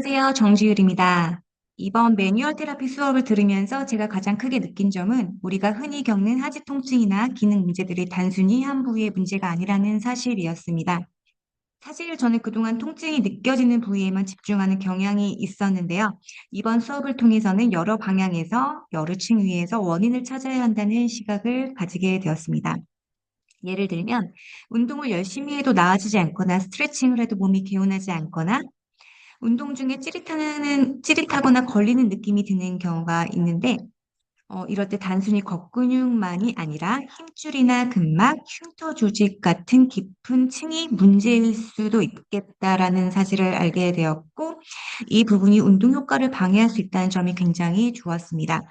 안녕하세요. 정지율입니다. 이번 매뉴얼 테라피 수업을 들으면서 제가 가장 크게 느낀 점은 우리가 흔히 겪는 하지 통증이나 기능 문제들이 단순히 한 부위의 문제가 아니라는 사실이었습니다. 사실 저는 그동안 통증이 느껴지는 부위에만 집중하는 경향이 있었는데요. 이번 수업을 통해서는 여러 방향에서 여러 층 위에서 원인을 찾아야 한다는 시각을 가지게 되었습니다. 예를 들면 운동을 열심히 해도 나아지지 않거나 스트레칭을 해도 몸이 개운하지 않거나 운동 중에 찌릿하는 찌릿하거나 걸리는 느낌이 드는 경우가 있는데 어 이럴 때 단순히 겉근육만이 아니라 힘줄이나 근막, 흉터 조직 같은 깊은 층이 문제일 수도 있겠다라는 사실을 알게 되었고 이 부분이 운동 효과를 방해할 수 있다는 점이 굉장히 좋았습니다.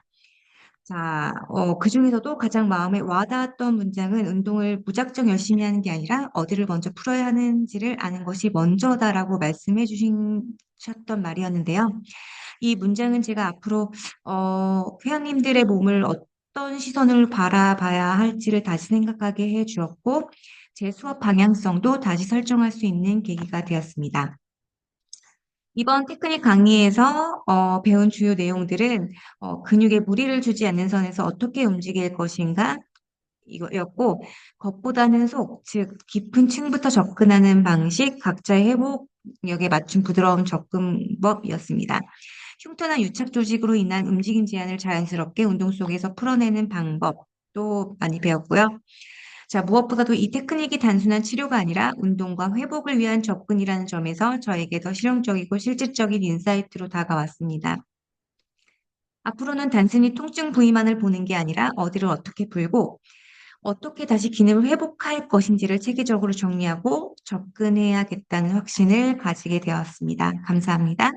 자, 어, 그 중에서도 가장 마음에 와닿았던 문장은 운동을 무작정 열심히 하는 게 아니라 어디를 먼저 풀어야 하는지를 아는 것이 먼저다라고 말씀해 주셨던 말이었는데요. 이 문장은 제가 앞으로 어, 회원님들의 몸을 어떤 시선을 바라봐야 할지를 다시 생각하게 해 주었고 제 수업 방향성도 다시 설정할 수 있는 계기가 되었습니다. 이번 테크닉 강의에서 어, 배운 주요 내용들은 어, 근육에 무리를 주지 않는 선에서 어떻게 움직일 것인가 이거였고 겉보다는 속, 즉 깊은 층부터 접근하는 방식, 각자의 회복력에 맞춘 부드러운 접근법이었습니다. 흉터나 유착 조직으로 인한 움직임 제한을 자연스럽게 운동 속에서 풀어내는 방법도 많이 배웠고요. 자, 무엇보다도 이 테크닉이 단순한 치료가 아니라 운동과 회복을 위한 접근이라는 점에서 저에게 더 실용적이고 실질적인 인사이트로 다가왔습니다. 앞으로는 단순히 통증 부위만을 보는 게 아니라 어디를 어떻게 풀고 어떻게 다시 기능을 회복할 것인지를 체계적으로 정리하고 접근해야겠다는 확신을 가지게 되었습니다. 감사합니다.